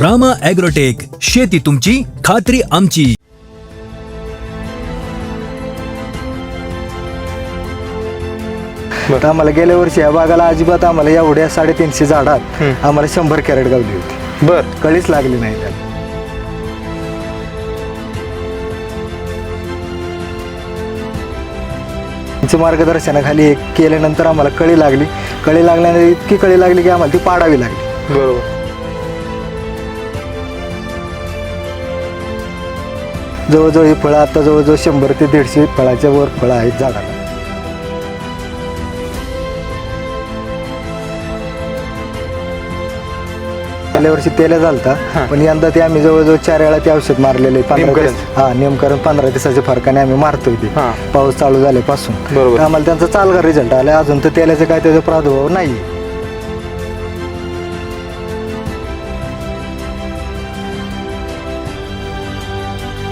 Rama agrotech शेती तुमची खात्री आमची. तर आम्हाला गेल्या वर्षी या बागाला अजिबात आम्हाला एवढ्या साडेतीनशे झाडात आम्हाला शंभर कॅरेट गावली होती. बर. कळीच लागली नाही त्याला. त्यांच्या मार्गदर्शनाखाली एक केल्यानंतर आम्हाला कळी लागली. कळी लागल्यानंतर इतकी कळी लागली की आम्हाला ती पाडावी लागली. बरोबर. जवळजवळ ही फळं आता जवळजवळ शंभर ते दीडशे फळाच्या वर फळं आहेत झाडाला. गेल्या वर्षी तेल्या झालता पण यंदा ते आम्ही जवळजवळ चार वेळा ते औषध मारलेले हा नेमकरण पंधरा दिवसाच्या फरकाने आम्ही मारतोय ते. पाऊस चालू झाल्यापासून. आम्हाला त्यांचा चालगा रिझल्ट आला. अजून तर तेलाचा काय त्याचा प्रादुर्भाव नाही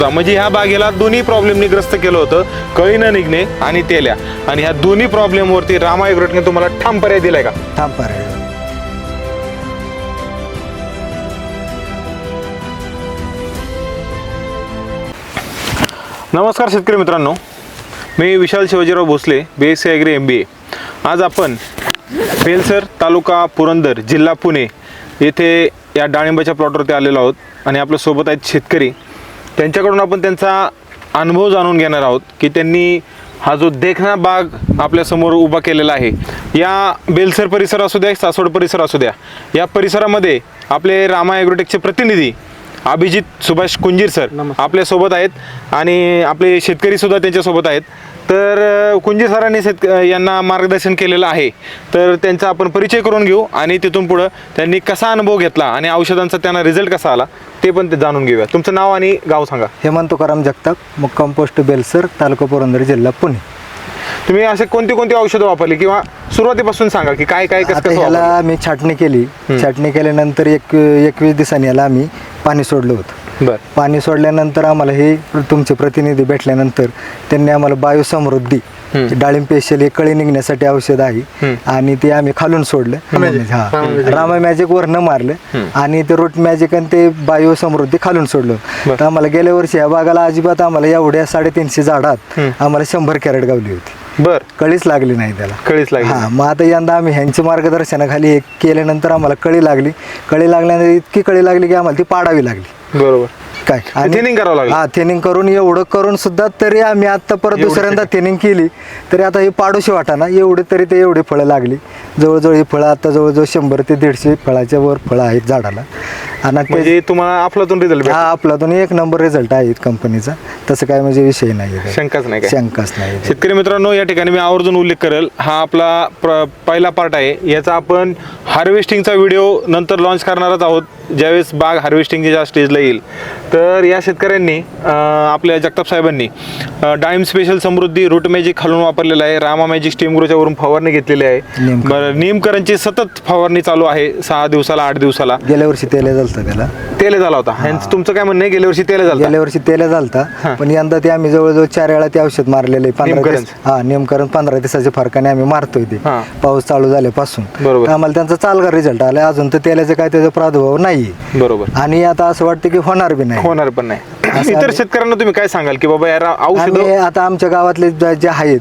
म्हणजे ह्या बागेला दोन्ही प्रॉब्लेमनी ग्रस्त केलं होतं. कळी न निघणे आणि तेल्या. आणि ह्या दोन्ही प्रॉब्लेमवरती रामा एग्रोटने तुम्हाला ठाम पर्याय दिलाय का? थांब पारे नमस्कार शेतकरी मित्रांनो. मी Vishal Shivajirao Bhosale B S C agri M B A आज आपण बेलसर तालुका पुरंदर जिल्हा पुणे येथे या डाळिंबाच्या प्लॉटवरती आलेलो आहोत. आणि आपल्यासोबत आहेत शेतकरी त्यांच्याकडून आपण त्यांचा अनुभव जाणून घेणार आहोत की त्यांनी हा जो देखणा बाग आपल्यासमोर उभा केलेला आहे या बेलसर परिसर असू द्या सासवड परिसर असू द्या या परिसरामध्ये आपले रामा ॲग्रोटेकचे प्रतिनिधी अभिजित सुभाष कुंजीर सर आपल्यासोबत आहेत आणि आपले शेतकरी सुद्धा त्यांच्यासोबत आहेत. तर अ, कुंजीर सरांनी शेतक यांना मार्गदर्शन केलेलं आहे. तर त्यांचा आपण परिचय करून घेऊ आणि तिथून पुढं त्यांनी कसा अनुभव घेतला आणि औषधांचा त्यांना रिझल्ट कसा आला ते पण ते जाणून घेऊया. तुमचं नाव आणि गाव सांगा. हेमंत तुकाराम जगताप मुक्काम पोस्ट बेलसर तालुका पुरंदर जिल्हा पुणे. तुम्ही असे कोणती कोणती औषधं वापरली किंवा सुरुवातीपासून सांगा की काय काय कसं आता कसं ह्याला वापरलं? आम्ही छाटणी केली. छाटणी केल्यानंतर एक एकवीस दिवसांनी याला आम्ही पाणी सोडलं होतं. बरं. पाणी सोडल्यानंतर आम्हाला हे तुमचे प्रतिनिधी भेटल्यानंतर त्यांनी आम्हाला बायोसमृद्धी डाळिंब पेशल हे कळी निघण्यासाठी औषध आहे. आणि ते आम्ही खालून सोडलं. रामा मॅजिक वर न मारलं. आणि ते रूट मॅजिक आणि ते बायो समृद्धी खालून सोडलं. तर आम्हाला गेल्या वर्षी या बागाला अजिबात आम्हाला एवढ्या साडेतीनशे झाडात आम्हाला शंभर कॅरेट गावली होती. बर. कळीच लागली नाही त्याला. कळीच लागली हा मग आता यंदा आम्ही ह्यांच्या मार्गदर्शनाखाली केल्यानंतर आम्हाला कळी लागली. कळी लागल्यानंतर इतकी कळी लागली की आम्हाला ती पाडावी लागली. बरोबर. काय? थिनिंग करावं लागलं. हा थिनिंग करून एवढं करून सुद्धा तरी आम्ही आता परत दुसऱ्यांदा थिनिंग केली. तरी आता ही पाडोशी वाटाना एवढे तरी ते एवढी फळं लागली. जवळजवळ ही फळं आता जवळजवळ शंभर ते दीडशे फळाच्या वर फळं आहेत झाडाला. आणि ते म्हणजे तुम्हाला आपलातून रिझल्ट हा आपलातून एक नंबर रिझल्ट आहे कंपनीचा तसं काय म्हणजे विषय नाही आहे. शंकाच नाही काय? शंकाच नाही शेतकरी मित्रांनो या ठिकाणी मी आवर्जून उल्लेख करेल. हा आपला प्र पहिला पार्ट आहे. याचा आपण हार्वेस्टिंगचा व्हिडिओ नंतर लॉन्च करणारच आहोत. ज्यावेळेस बाग हार्वेस्टिंगच्या ज्या स्टेजला येईल. तर या शेतकऱ्यांनी अं, आपल्या जगताप साहेबांनी अं, डाळिंब स्पेशल समृद्धी रूट मॅजिक खालून वापरलेलं आहे. रामा मॅजिक स्टीम ग्रोच्या वरून फवारणी घेतलेली आहे. नेमकं. बरं निमकरांची सतत फवारणी चालू आहे. सहा दिवसाला आठ दिवसाला. गेल्या वर्षी तेल झालतं त्याला. तेल झाला होता. ह्यांचं तुमचं काय म्हणणं आहे गेल्या वर्षी तेल झालं गेल्या वर्षी तेल झालता. पण यंदा ते आम्ही जवळजवळ चार वेळा ते औषध मारलेले. पंधरा नेमकरण. दिवस हा नेमकरण पंधरा दिवसाच्या फरकाने आम्ही मारतोय ते. हा. पाऊस चालू झाल्यापासून. बरोबर. तर आम्हाला त्यांचा चालगा रिझल्ट आला. अजून तर तेलाचा काय त्याचा प्रादुर्भाव नाही बरोबर. आणि आता असं वाटतं की होणार बी नाही. होणार पण नाही. इतर शेतकऱ्यांना तुम्ही काय सांगाल की बाबा यार औषध आम्ही आता आमच्या गावातले ज- जे आहेत.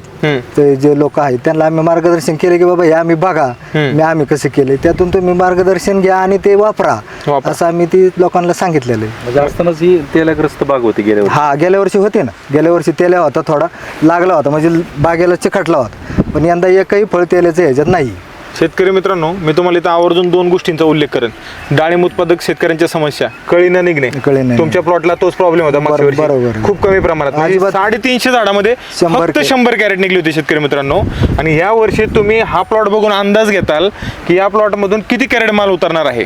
ते जे लोक आहेत त्यांना आम्ही मार्गदर्शन केले की बाबा हे आम्ही बघा. हम्म. मी आम्ही कसं केले त्यातून तुम्ही मार्गदर्शन घ्या आणि ते वापरा. वापरा. असं आम्ही ती लोकांना सांगितलेलं आहे. म्हणजे असतानाच ही तेलाग्रस्त बाग होती गेल्या वर्षी. हा गेल्या वर्षी होते ना. गेल्या वर्षी तेल्या होता थोडा लागला होता. म्हणजे बागेला चिकटला होता. पण यंदा एकही फळ तेलाचं ह्याच्यात नाही. शेतकरी मित्रांनो मी तुम्हाला इथं आवर्जून दोन गोष्टींचा उल्लेख करेन. डाळिंब उत्पादक शेतकऱ्यांच्या समस्या कळी न निघणे. कळी न तुमच्या प्लॉटला तोच प्रॉब्लेम होता मागच्या बरोबर, वर्षी. बरोबर. खूप कमी प्रमाणात. म्हणजे अजिबात- साडेतीनशे झाडामध्ये शंभर फक्त कॅरेट. शंभर कॅरेट निघली होती शेतकरी मित्रांनो. आणि ह्या वर्षी तुम्ही हा प्लॉट बघून अंदाज घेताल की या प्लॉट मधून किती कॅरेट माल उतरणार आहे.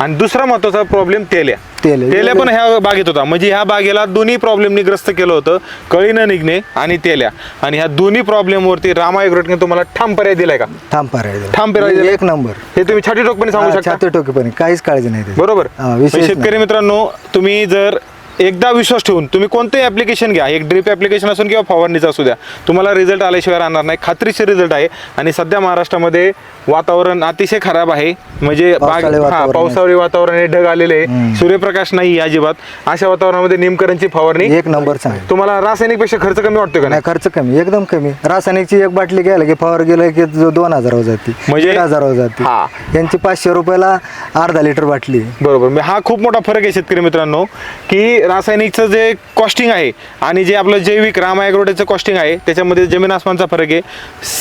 आणि दुसरा महत्त्वाचा प्रॉब्लेम तेल्या. तेल. तेल्या पण ह्या बागेत होता. म्हणजे ह्या बागेला दोन्ही प्रॉब्लेमनी ग्रस्त केलं होतं. कळी न निघणे आणि तेल्या. आणि ह्या दोन्ही प्रॉब्लेमवरती रामा एग्रोटने तुम्हाला ठाम पर्याय दिलाय का? थांब पारायचं ठाम पेरायचं नाही? एक नंबर. हे तुम्ही छाटी टोकपणे सांगू शकता? छाती टोकेपणे काहीच काळजी नाही त्याची. बरोबर. हा, विशेष शेतकरी. मित्रांनो तुम्ही जर एकदा विश्वास ठेवून तुम्ही कोणतेही ऍप्लिकेशन घ्या. एक ड्रिप ऍप्लिकेशन असून किंवा फवारणीचं असू द्या. तुम्हाला रिझल्ट आल्याशिवाय राहणार नाही. खात्रीशीर रिझल्ट आहे. आणि सध्या महाराष्ट्रामध्ये वातावरण अतिशय खराब आहे. म्हणजे पावसाळी हा वातावरण आहे. पावसाळी वातावरण आहे. ढग आलेले आहे. सूर्यप्रकाश नाही अजिबात. अशा वातावरणामध्ये निमकरणची फवारणी एक नंबर तुम्हाला रासायनिकपेक्षा खर्च कमी वाटतो का नाही खर्च कमी एकदम कमी. रासायनिकची एक बाटली घ्यायला की फवार गेलं की जो दोन हजारावर जाते. म्हणजे- हजारावर जाते. हा. यांची पाचशे रुपयाला अर्धा लिटर बाटली बरोबर. म्हणजे हा खूप मोठा फरक आहे शेतकरी मित्रांनो की रासायनिकचं जे कॉस्टिंग आहे आणि जे आपलं जैविक रामायग्रोटेचं कॉस्टिंग आहे त्याच्यामध्ये जमीन आसमानचा फरक आहे.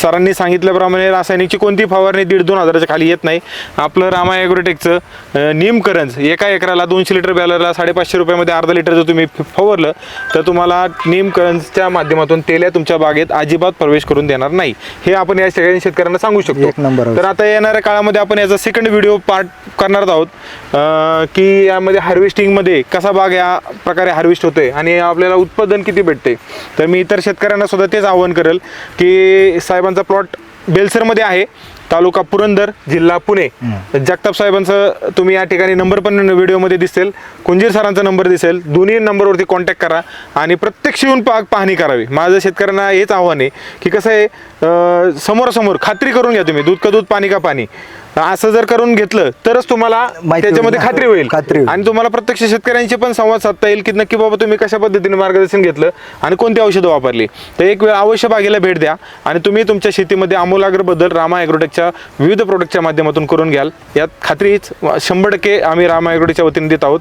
सरांनी सांगितल्याप्रमाणे रासायनिकची कोणती फवारणी दीड दोन हजाराच्या खाली येत नाही. आपलं रामायग्रोटेकचं अं, निमकरंज एका एकराला दोनशे लिटर बॅलरला साडेपाचशे रुपयामध्ये अर्धा लिटर जर तुम्ही फवारलं तर तुम्हाला निमकरंजच्या माध्यमातून तेल्या तुमच्या बागेत अजिबात प्रवेश करून देणार नाही. हे आपण या सगळ्या शेतकऱ्यांना सांगू शकतो. नंबर तर आता येणाऱ्या काळामध्ये आपण याचा सेकंड व्हिडिओ पार्ट करणार आहोत. की यामध्ये हार्वेस्टिंगमध्ये कसा बाग या प्रकारे हार्वेस्ट होते आणि आपल्याला उत्पादन किती भेटते तर मी इतर शेतकऱ्यांना सुद्धा तेच आवाहन करेल की साहेबांचा प्लॉट बेलसरमध्ये आहे तालुका पुरंदर जिल्हा पुणे. जगताप साहेबांचं तुम्ही या ठिकाणी नंबर पण व्हिडिओमध्ये दिसेल कुंजीर सरांचा नंबर दिसेल दोन्ही नंबरवरती कॉन्टॅक्ट करा आणि प्रत्यक्ष येऊन पाग पाहणी करावी. माझं शेतकऱ्यांना हेच आव्हान आहे की कसं आहे समोरासमोर खात्री करून घ्या तुम्ही दूध का दूध पाणी का पाणी. असं जर करून घेतलं तरच तुम्हाला माहिती त्याच्यामध्ये ना. खात्री होईल खात्री होईल. आणि तुम्हाला प्रत्यक्ष शेतकऱ्यांशी पण संवाद साधता येईल की नक्की बाबा तुम्ही कशा पद्धतीने मार्गदर्शन घेतलं आणि कोणती औषधं वापरली तर एक वेळ अवश्य बागेला भेट द्या आणि तुम्ही तुमच्या शेतीमध्ये आमूलाग्र बदल रामा ॲग्रोटेकच्या विविध प्रोडक्टच्या माध्यमातून करून घ्याल यात खात्रीच शंभर टक्के आम्ही रामा ॲग्रोटेकच्या वतीने देत आहोत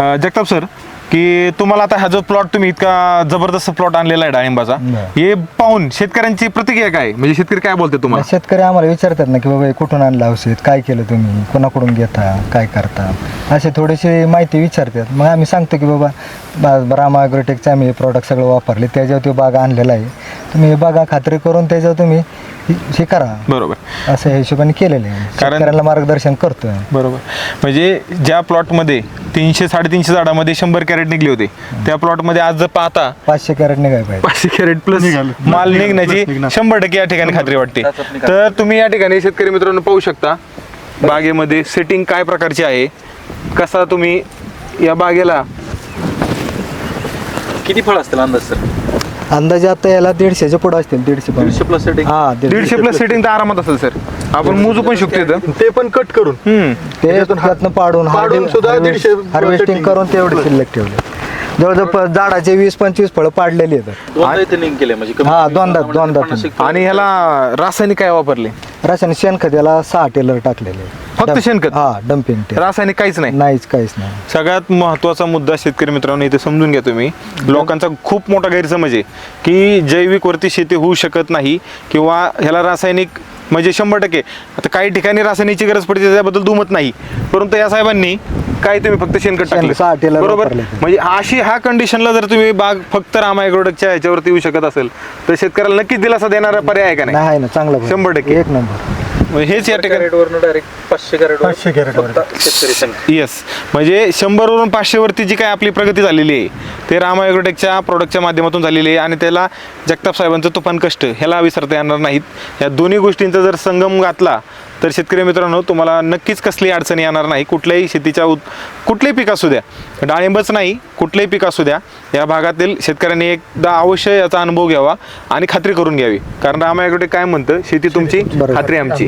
अं, जगताप सर की तुम्हाला आता हा जो प्लॉट तुम्ही इतका जबरदस्त प्लॉट आणलेला आहे डाळिंबाचा. हे पाहून शेतकऱ्यांची प्रतिक्रिया काय? म्हणजे शेतकरी काय बोलते तुम्हाला? शेतकरी आम्हाला विचारतात ना की बाबा हे कुठून आणलं औषध? काय केलं तुम्ही? कोणाकडून घेता? काय करता? असे थोडेसे माहिती विचारतात. मग आम्ही सांगतो की बाबा बा- रामा ॲग्रोटेकचे आम्ही हे प्रॉडक्ट सगळं वापरले त्याच्यावर तो बाग आणलेला आहे. तुम्ही हे बागा खात्री करून त्याच्यावर तुम्ही हे- हे करा. बरोबर. असं ह्या हिशोबाने केलेलं आहे. कारण- शेतकऱ्यांना मार्गदर्शन करतोय. बरोबर. म्हणजे ज्या प्लॉटमध्ये तीनशे साडेतीनशे झाडामध्ये शंभर कॅरेट निघले होते त्या प्लॉटमध्ये आज जर पाहता पाचशे कॅरेट निघाय पाहिजे. पाचशे कॅरेट प्लस माल निघण्याची शंभर टक्के या ठिकाणी खात्री वाटते. तर तुम्ही या ठिकाणी शेतकरी मित्रांनो पाहू शकता बागेमध्ये सेटिंग काय प्रकारची आहे कसा तुम्ही या बागेला किती फळ असतील अंदाज सर? अंदाजे आता याला दीडशेच्या पुढे असतील दीडशे. दीडशे प्लस सेटिंग हा दीडशे प्लस सेटिंग तर आरामात असेल सर आपण मोजू पण शकतो इथं. ते पण कट करून. हम्म. ते त्यातनं पाडून पाडून सुद्धा दीडशे हार्वेस्टिंग. करून तेवढे शिल्लक ठेवले. जवळजवळ झाडाचे वीस पंचवीस फळं पाडलेली आहेत. दोनदा इथे म्हणजे कमीत हा, कमी दोनदा- प्रमाणात दोनदा पन्नास तुम्ही. एक फळ. आणि ह्याला रासायनिक काय वापरले? रासायनिक शेणखत याला सहा टेलर टाकलेले फक्त शेणखत? हा डम्पिंग रासायनिक काहीच नाही? नाहीच काहीच नाही. सगळ्यात महत्त्वाचा मुद्दा शेतकरी मित्रांनो इथे समजून घ्या तुम्ही. लोकांचा खूप मोठा गैरसमज आहे की जैविकवरती शेती होऊ शकत नाही किंवा ह्याला रासायनिक म्हणजे शंभर टक्के. आता काही ठिकाणी रासायनिकची गरज पडते त्याबद्दल दुमत नाही. परंतु या साहेबांनी काय तुम्ही फक्त शेणखत टाकलं. बरोबर. म्हणजे अशी ह्या कंडिशनला जर तुम्ही बाग फक्त रामायग्रोडकच्या ह्याच्यावरती येऊ शकत असेल तर शेतकऱ्याला नक्कीच दिलासा देणारा पर्याय आहे का नाही? चांगला. शंभर टक्के. एक नंबर. म्हणजे हेच या ठिकाणी. कॅरेटवरनं डायरेक्ट पाचशे कॅरेट पाचशे कॅरेटवर. शेतकरी संघ. येस म्हणजे शंभरवरून पाचशेवरती जी काय आपली प्रगती झालेली आहे ते राम ॲग्रोटेकच्या प्रोडक्टच्या माध्यमातून झालेली आहे आणि त्याला जगताप साहेबांचं तुफान कष्ट ह्याला विसरता येणार नाहीत. या दोन्ही गोष्टींचा जर संगम घातला तर शेतकरी मित्रांनो तुम्हाला नक्कीच कसली अडचणी येणार नाही. कुठल्याही शेतीच्या उत कुठलेही पीक असू द्या. डाळिंबच नाही कुठलेही पीक असू द्या. या भागातील शेतकऱ्यांनी एकदा अवश्य याचा अनुभव घ्यावा आणि खात्री करून घ्यावी. कारण राम ॲग्रोटेक काय म्हणतं? शेती तुमची. खात्री आमची.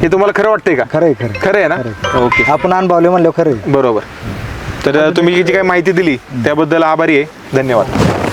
हे तुम्हाला खरं वाटतंय का? खरं खरं आहे ना? ओके. आपण अनुभवले म्हणलं खरं. बरोबर. तर तुम्ही जी काही माहिती दिली त्याबद्दल आभारी आहे. धन्यवाद.